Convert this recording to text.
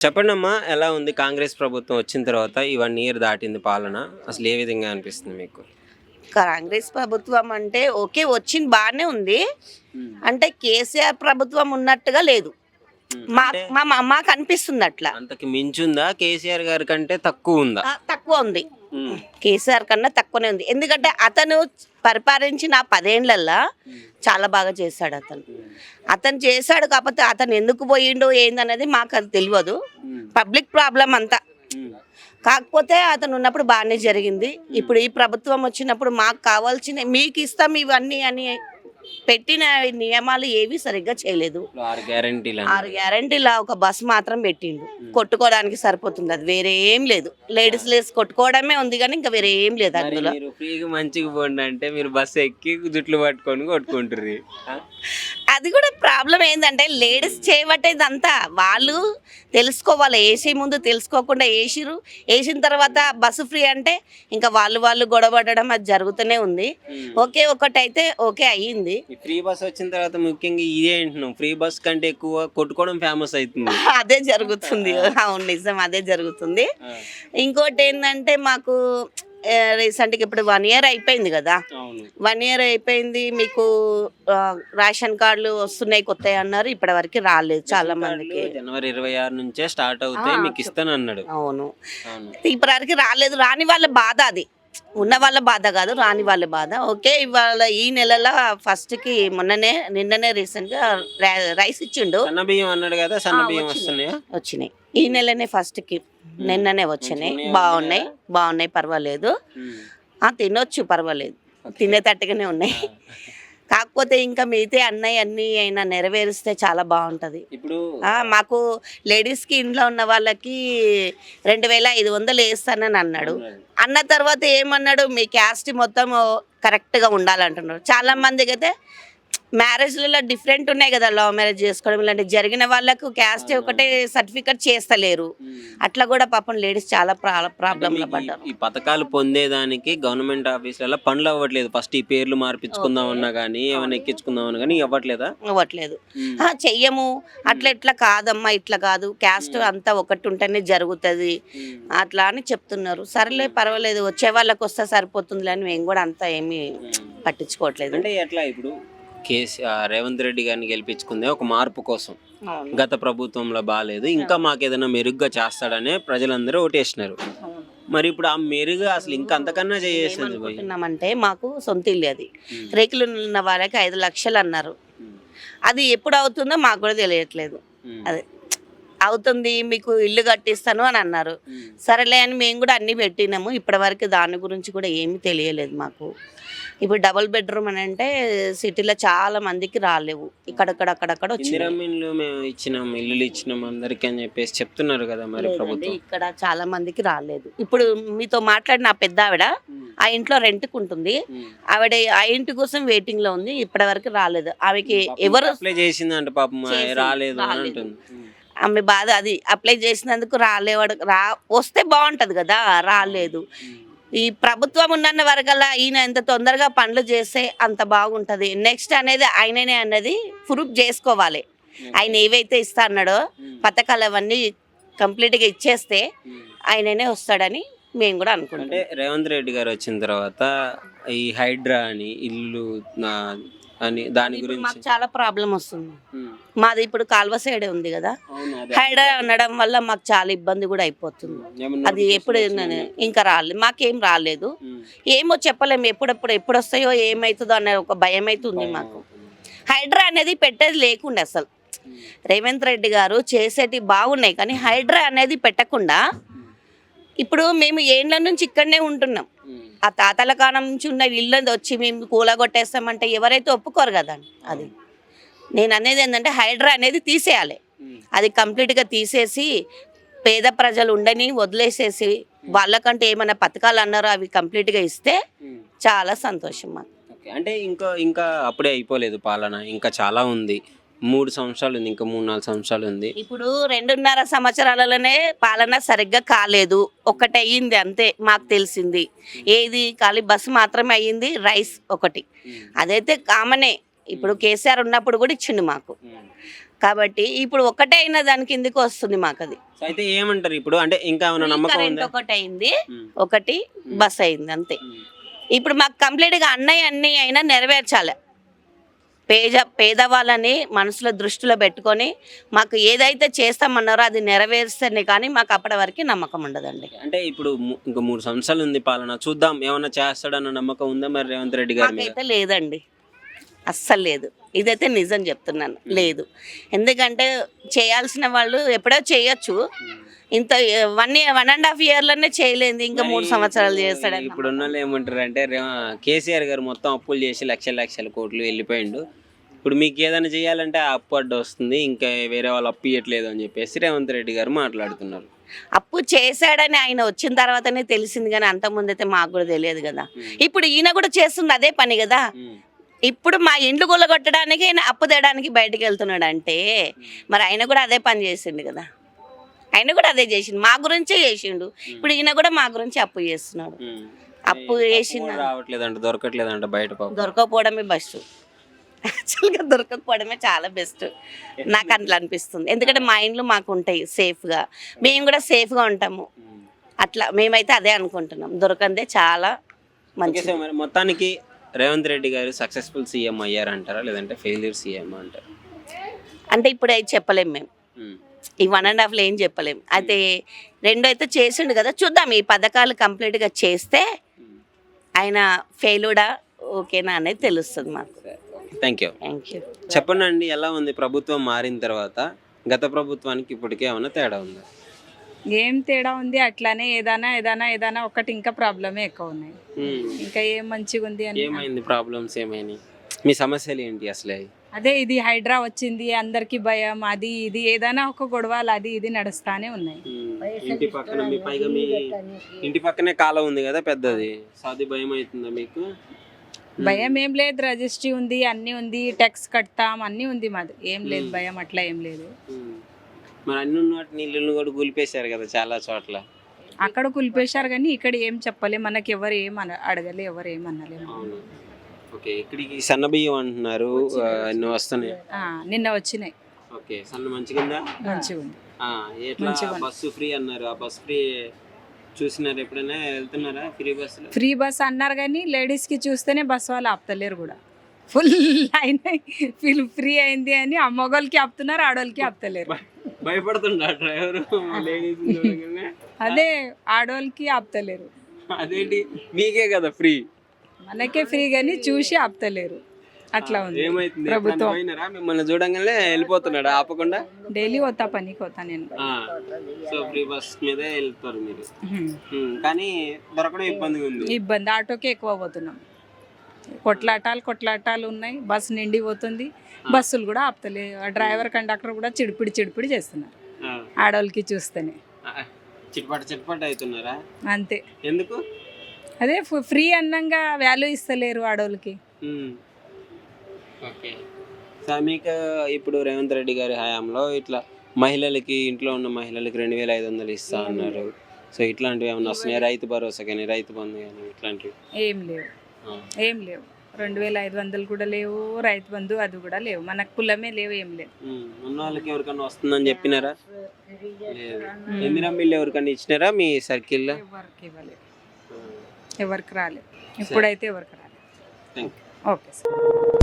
చెప్పండి అమ్మా ఎలా ఉంది కాంగ్రెస్ ప్రభుత్వం వచ్చిన తర్వాత ఈ వన్ ఇయర్ దాటింది పాలన? అసలు ఏ విధంగా అనిపిస్తుంది మీకు? కాంగ్రెస్ ప్రభుత్వం అంటే ఓకే వచ్చింది బాగానే ఉంది. అంటే కేసీఆర్ ప్రభుత్వం ఉన్నట్టుగా లేదు. మా మా మాకు అనిపిస్తుంది అట్లా. అంతకి మించుందా? కేసీఆర్ గారి కంటే తక్కువ ఉందా? తక్కువ ఉంది. కేసీఆర్ కన్నా తక్కువనే ఉంది. ఎందుకంటే అతను పరిపాలించిన ఆ పదేళ్ళల్లా చాలా బాగా చేశాడు అతను. అతను చేశాడు కాకపోతే అతను ఎందుకు పోయిండు ఏందనేది మాకు అది తెలియదు పబ్లిక్ ప్రాబ్లం అంతా. కాకపోతే అతను ఉన్నప్పుడు బాగానే జరిగింది. ఇప్పుడు ఈ ప్రభుత్వం వచ్చినప్పుడు మాకు కావాల్సిన మీకు ఇస్తాం ఇవన్నీ అని పెట్టిన నియమాలు ఏవి సరిగ్గా చేయలేదు. ఆరు గ్యారంటీలు ఒక బస్ మాత్రం పెట్టిండు. కొట్టుకోవడానికి సరిపోతుంది. అది వేరే ఏం లేదు. లేడీస్ లేస్ కొట్టుకోవడమే ఉంది కానీ ఇంకా వేరే ఏం లేదు అందులో. ఫ్రీగా మంచిగా పోండి అంటే మీరు బస్సు ఎక్కి జుట్లు పట్టుకొని కొట్టుకుంటారు అది కూడా ప్రాబ్లం ఏంటంటే లేడీస్ చేయబట్టేది అంతా వాళ్ళు తెలుసుకోవాలి. ఏసీ ముందు తెలుసుకోకుండా వేసిరు వేసిన తర్వాత బస్సు ఫ్రీ అంటే ఇంకా వాళ్ళు వాళ్ళు గొడవడడం అది జరుగుతూనే ఉంది. ఓకే ఒకటైతే ఓకే అయ్యింది. ఫ్రీ బస్ వచ్చిన తర్వాత ముఖ్యంగా ఇదే అంటున్నాం. ఫ్రీ బస్ కంటే ఎక్కువ కొట్టుకోవడం ఫేమస్ అవుతుంది. అదే జరుగుతుంది. అవును నిజం అదే జరుగుతుంది. ఇంకోటి ఏంటంటే మాకు రీసెంట్గా ఇప్పుడు వన్ ఇయర్ అయిపోయింది కదా. వన్ ఇయర్ అయిపోయింది మీకు రేషన్ కార్డులు వస్తున్నాయి కొత్తవి అన్నారు. ఇప్పటి వరకు రాలేదు చాలా మందికి. జనవరి ఇరవై ఆరు నుంచే స్టార్ట్ అవుతాయి మీకు ఇస్తాను అన్నాడు అవును. ఇప్పటి వరకు రాలేదు. రాని వాళ్ళ బాధ అది. ఉన్న వాళ్ళ బాధ కాదు రాని వాళ్ళ బాధ. ఓకే ఇవాళ ఈ నెలలో ఫస్ట్కి మొన్ననే నిన్ననే రీసెంట్గా రా- రైస్ ఇచ్చిండు. బియ్యం అన్నాడు కదా సన్న బియ్యం వచ్చినాయి. వస్తున్నాయా? వచ్చినాయి. ఈ నెలనే ఫస్ట్కి నిన్ననే వచ్చినాయి. బాగున్నాయి బాగున్నాయి పర్వాలేదు. ఆ తినొచ్చు పర్వాలేదు. తినేటట్టుగానే ఉన్నాయి. కాకపోతే ఇంకా మిగతా అన్నయ్య అన్ని అయినా నెరవేరిస్తే చాలా బాగుంటది. ఇప్పుడు మాకు లేడీస్కి ఇంట్లో ఉన్న వాళ్ళకి రెండు వేల ఐదు వందలు వేస్తానని అన్నాడు. అన్న తర్వాత ఏమన్నాడు మీ క్యాస్ట్ మొత్తం కరెక్ట్గా ఉండాలంటున్నారు. చాలా మందికి అయితే మ్యారేజ్లలో డిఫరెంట్ ఉన్నాయి కదా లవ్ మ్యారేజ్ చేసుకోవడం ఇలాంటి జరిగిన వాళ్ళకు క్యాస్ట్ ఒకటే సర్టిఫికెట్ చేస్తలేరు. అట్లా కూడా పాపం లేడీస్ చాలా ప్రాబ్లంలో పడ్డారు. ఈ పథకాలు పొందేదానికి గవర్నమెంట్ ఆఫీసులలో పనులు అవ్వట్లేదు. ఫస్ట్ ఈ పేర్లు మార్పించుకుందాం అన్నా కానీ ఏమైనా ఎక్కించుకుందాం అన్నా కానీ ఇవ్వట్లేదా? ఇవ్వట్లేదు. ఆ, చెయ్యము. అట్లా ఇట్లా కాదమ్మా ఇట్లా కాదు. క్యాస్ట్ అంతా ఒకటి ఉంటేనే జరుగుతుంది. అట్లా అని చెప్తున్నారు. సరేలే పర్వాలేదు. వచ్చే వాళ్ళకి వస్తే సరిపోతుందిలే అని మేము కూడా అంతా ఏమీ పట్టించుకోవట్లేదు. అంటే ఎట్లా ఇప్పుడు కేసీ ఆ రేవంత్ రెడ్డి గారిని గెలిపించుకుందే ఒక మార్పు కోసం. గత ప్రభుత్వంలో బాగాలేదు ఇంకా మాకు ఏదైనా మెరుగ్గా చేస్తాడనే ప్రజలందరూ ఓటేసినారు. మరి ఇప్పుడు ఆ మెరుగు అసలు ఇంకా అంతకన్నా చేసేసింది పోయి. ఏమనుకుంటున్నామంటే మాకు సొంత ఇల్లు అది. రేకులు ఉన్న వాళ్ళకి ఐదు లక్షలు అన్నారు. అది ఎప్పుడు అవుతుందో మాకు కూడా తెలియట్లేదు. అదే. అవుతుంది మీకు ఇల్లు కట్టిస్తాను అని అన్నారు. సరేలే అని మేము కూడా అన్ని పెట్టినాము. ఇప్పటివరకు దాని గురించి కూడా ఏమీ తెలియలేదు మాకు. ఇప్పుడు డబుల్ బెడ్రూమ్ అని అంటే సిటీలో చాలా మందికి రాలేవు. ఇక్కడక్కడ అక్కడక్కడ మేము ఇచ్చినాం ఇల్లులు ఇచ్చినాం అందరికి అని చెప్పేసి చెప్తున్నారు కదా మరి ప్రభుత్వం. ఇక్కడ చాలా మందికి రాలేదు. ఇప్పుడు మీతో మాట్లాడిన ఆ పెద్ద ఆవిడ ఆ ఇంట్లో రెంట్కి ఉంటుంది. ఆవిడ ఆ ఇంటి కోసం వెయిటింగ్లో ఉంది ఇప్పటి వరకు రాలేదు. ఆమెకి ఎవరు అప్లై చేసిందంట పాపం రాలేదు. అంటుంది. ఆమె బాధ అది అప్లై చేసినందుకు రాలేవాడు రా వస్తే బాగుంటది కదా రాలేదు. ఈ ప్రభుత్వం ఉన్న వరకల్లా ఈయన ఎంత తొందరగా పనులు చేస్తే అంత బాగుంటది. నెక్స్ట్ అనేది ఆయననే అన్నది ప్రూఫ్ చేసుకోవాలి. ఆయన ఏవైతే ఇస్తా అన్నాడో పథకాలు అవన్నీ కంప్లీట్గా ఇచ్చేస్తే ఆయననే వస్తాడని మేము కూడా అనుకుంటాం రేవంత్ రెడ్డి గారు వచ్చిన తర్వాత ఈ హైడ్రా అని ఇల్లు అని దాని ఇప్పుడు గురించి. మాకు చాలా ప్రాబ్లం వస్తుంది. ఉమ్. మాది ఇప్పుడు కాల్వ సైడే ఉంది కదా. అవును, అదే. హైడ్రా అనడం వల్ల మాకు చాలా ఇబ్బంది కూడా అయిపోతుంది. ఏమన్నా అది ఎప్పుడు ఇంకా రాలేదు మాకేం రాలేదు. ఉమ్. ఏమో చెప్పలేము ఎప్పుడెప్పుడు ఎప్పుడు వస్తాయో ఏమవుతుందో అనే ఒక భయం అవుతుంది. మాకు హైడ్రా అనేది పెట్టేది లేకుండా అసలు. రేవంత్ రెడ్డి గారు చేసేటి బాగున్నాయి కానీ హైడ్రా అనేది పెట్టకుండా ఇప్పుడు మేము ఏండ్ల నుంచి ఇక్కడనే ఉంటున్నాం. ఆ తాతల కాలం నుంచి ఉన్న ఇల్లు వచ్చి మేము కూలగొట్టేస్తామంటే ఎవరైతే ఒప్పుకోరు కదా అది నేను అనేది ఏంటంటే హైడ్రా అనేది తీసేయాలి. అది కంప్లీట్గా తీసేసి పేద ప్రజలు ఉండని వదిలేసేసి వాళ్ళకంటే ఏమైనా పథకాలు అన్నారో అవి కంప్లీట్గా ఇస్తే. చాలా సంతోషం మాకు. అంటే ఇంకా ఇంకా అప్పుడే అయిపోలేదు పాలన ఇంకా చాలా ఉంది మూడు సంవత్సరాలు ఉంది ఇంకా మూడు నాలుగు సంవత్సరాలు ఉంది. ఇప్పుడు రెండున్నర సంవత్సరాలలోనే పాలన సరిగ్గా కాలేదు. ఒకటి అయ్యింది అంతే మాకు తెలిసింది. ఏది ఖాళీ బస్సు మాత్రమే అయ్యింది రైస్ ఒకటి. అదైతే కామనే. ఇప్పుడు కేసీఆర్ ఉన్నప్పుడు కూడా ఇచ్చిండు మాకు. కాబట్టి ఇప్పుడు ఒకటే అయిన దాని కిందకి వస్తుంది మాకు అది అయితే ఏమంటారు ఇప్పుడు? అంటే ఇంకా నమ్మకం ఒకటి అయింది. ఒకటి బస్ అయింది అంతే. ఇప్పుడు మాకు కంప్లీట్గా అన్నయ్య అన్ని అయినా నెరవేర్చాలి. పేద పేదవాళ్ళని మనసులో దృష్టిలో పెట్టుకొని మాకు ఏదైతే చేస్తామన్నారో అది నెరవేర్స్తేనే కానీ మాకు అప్పటి వరకు నమ్మకం ఉండదండి. అంటే ఇప్పుడు ఇంకా మూడు సంవత్సరాలు ఉంది పాలన. చూద్దాం ఏమన్నా చేస్తాడన్న నమ్మకం ఉందా మరి రేవంత్ రెడ్డి గారి మాకైతే లేదండి. అస్సలు లేదు. ఇదైతే నిజం చెప్తున్నాను. లేదు. ఎందుకంటే చేయాల్సిన వాళ్ళు ఎప్పుడో చేయొచ్చు. ఇంత one year one and half ఇయర్లోనే చేయలేదు. ఇంకా మూడు సంవత్సరాలు చేస్తాడని ఇప్పుడు ఉన్న వాళ్ళు ఏమంటారు అంటే కేసీఆర్ గారు మొత్తం అప్పులు చేసి లక్షల లక్షల కోట్లు వెళ్ళిపోయిండు. ఇప్పుడు మీకు ఏదైనా చేయాలంటే ఆ అప్పు అడ్డు వస్తుంది ఇంకా వేరే వాళ్ళు అప్పు ఇవ్వట్లేదు అని చెప్పేసి రేవంత్ రెడ్డి గారు మాట్లాడుతున్నారు. అప్పు చేశాడని ఆయన వచ్చిన తర్వాతనే తెలిసింది కానీ అంతకుముందు అయితే మాకు కూడా తెలియదు కదా. ఇప్పుడు ఈయన కూడా చేస్తుంది అదే పని కదా. ఇప్పుడు మా ఇండ్లు కొల్లగొట్టడానికి ఆయన అప్పు తేడానికి బయటకు వెళ్తున్నాడు అంటే మరి ఆయన కూడా అదే పని చేసిండు కదా. ఆయన కూడా అదే చేసిండు మా గురించే చేసిండు. ఇప్పుడు ఈయన కూడా మా గురించి అప్పు చేస్తున్నాడు. అప్పు చేసిన కూడా రావట్లేదంట దొరకట్లేదంట బయట దొరకకపోవడమే బెస్ట్. యాక్చువల్గా దొరకకపోవడమే చాలా బెస్ట్. నాకు అట్లా అనిపిస్తుంది. ఎందుకంటే మా ఇండ్లు మాకు ఉంటాయి సేఫ్గా. మేము కూడా సేఫ్గా ఉంటాము. అట్లా మేమైతే అదే అనుకుంటున్నాం. దొరకందే చాలా మంచిది. మొత్తానికి రేవంత్ రెడ్డి గారు సక్సెస్ఫుల్ సీఎం అయ్యారంటారా లేదంటే ఫెయిల్యూర్ సీఎం అంటారా? అంటే ఇప్పుడు అయితే చెప్పలేం మేము. ఈ వన్ అండ్ హాఫ్లో ఏం చెప్పలేం. అయితే రెండు అయితే చేసిండు కదా. చూద్దాం ఈ పథకాలు కంప్లీట్గా చేస్తే ఆయన ఫెయిలుడా ఓకేనా అనేది తెలుస్తుంది మాకు. థ్యాంక్ యూ థ్యాంక్ యూ చెప్పండి అండి ఎలా ఉంది? ప్రభుత్వం మారిన తర్వాత గత ప్రభుత్వానికి ఇప్పటికే ఏమైనా తేడా ఉందా? ఏం తేడా ఉంది? అట్లానే ఏదైనా ఏదైనా ఏదైనా ఒకటి ఇంకా ప్రాబ్లమే ఎక్కువ ఉన్నాయి. ఇంకా ఏం మంచిగా ఉంది అని ఏమైంది ప్రాబ్లమ్స్ ఏమైనాయి? మీ సమస్యలు ఏంటి అసలే? అదే ఇది హైడ్రా వచ్చింది అందరికి భయం అది ఇది ఏదైనా ఒక గొడవలు అది ఇది నడుస్తానే ఉన్నాయి. ఇంటి పక్కన మీ పైగా మీ ఇంటి పక్కనే కాలం ఉంది కదా పెద్దది. సో అది భయం అవుతుందా మీకు? భయం ఏం లేదు రిజిస్ట్రీ ఉంది అన్నీ ఉంది ట్యాక్స్ కడతాం అన్నీ ఉంది మాది. ఏం లేదు. భయం అట్లా ఏం లేదు. మరి అన్ని ఉన్న ఇల్లు కూడా కూలిపేశారు కదా చాలా చోట్ల. అక్కడ కులిపేశారు కానీ ఇక్కడ ఏం చెప్పలే మనకి ఎవరు ఏం అన అడగలే ఎవరు ఏం అవును. ఓకే ఇక్కడికి సన్న బియ్యం అంటున్నారు అన్ని వస్తున్నాయి. ఆ, నిన్న వచ్చినాయి. ఓకే సన్న మంచిగా ఉందా మంచిగా ఉంది ఆ, ఎట్లా మంచిగా ఉంది. బస్సు ఫ్రీ అన్నారు ఆ బస్సు ఫ్రీ చూసినారు ఎప్పుడైనా? వెళ్తున్నారా ఫ్రీ బస్సులో? ఫ్రీ బస్ అన్నారు కానీ లేడీస్కి చూస్తేనే బస్ వాళ్ళు ఆపుతలేరు కూడా. ఫుల్ అయినాయి ఫుల్ ఫ్రీ అయింది అని ఆ మొగోళ్ళకి ఆపుతున్నారు ఆడోళ్ళకి ఆపుతలేరు. భయపడుతుండ డ్రైవర్. అదే ఆడోళ్ళకి ఆపుతలేరు. అదేంటి? మీకే కదా ఫ్రీ మనకే ఫ్రీ కానీ చూసి ఆపుతలేరు. అట్లా ఉంది. ఏమైతుంది? ప్రభుత్వం. పోయినారా? మిమ్మల్ని చూడంగానే వెళ్ళిపోతున్నాడు? ఆపకుండా? డైలీ పోతా పనికి పోతా నేను. సో ఫ్రీ బస్ మీదే వెళ్తారు మీరు. ఉమ్, కానీ దొరకడం ఇబ్బందిగా ఉంది. ఇబ్బంది. ఆటోకే ఎక్కువ పోతున్నాం. కొట్లాటాలు కొట్లాటాలు ఉన్నాయి. బస్సు నిండి పోతుంది. బస్సులు కూడా ఆపుతలే. ఆ డ్రైవర్ కండక్టర్ కూడా చిడిపిడి చిడిపిడి చేస్తున్నారు. ఆ, ఆడోళ్ళకి చూస్తేనే. ఆ, చిట్పట చిట్పట అవుతున్నారా? అంతే. ఎందుకు? అదే ఫ్రీ అన్నంగా వాల్యూ ఇస్తలేరు ఆడోళ్ళకి. ఉమ్. ఓకే. సో మీకు ఇప్పుడు రేవంత్ రెడ్డి గారి హయాంలో ఇట్లా మహిళలకి ఇంట్లో ఉన్న మహిళలకి రెండు వేల ఐదు వందలు ఇస్తా అన్నారు. సో ఇట్లాంటివి ఏమైనా వస్తున్నాయి? రైతు భరోసా కానీ రైతు బంధు కానీ ఇట్లాంటివి? ఏం లేవు. ఏం లేవు. రెండు వేల ఐదు వందలు కూడా లేవు రైతు బంధు అది కూడా లేవు. మనకు కులమే లేవు ఏం లేవు. ఉన్న వాళ్ళకి ఎవరికన్నా వస్తుందని చెప్పినారా? ఇందిరా మిల్లు ఎవరికన్నా ఇచ్చినారా మీ సర్కిల్లో? ఎవరికి ఇవ్వలేదు. ఎవరికి రాలేదు. ఇప్పుడైతే ఎవరికి రాలేదు. Okay sir.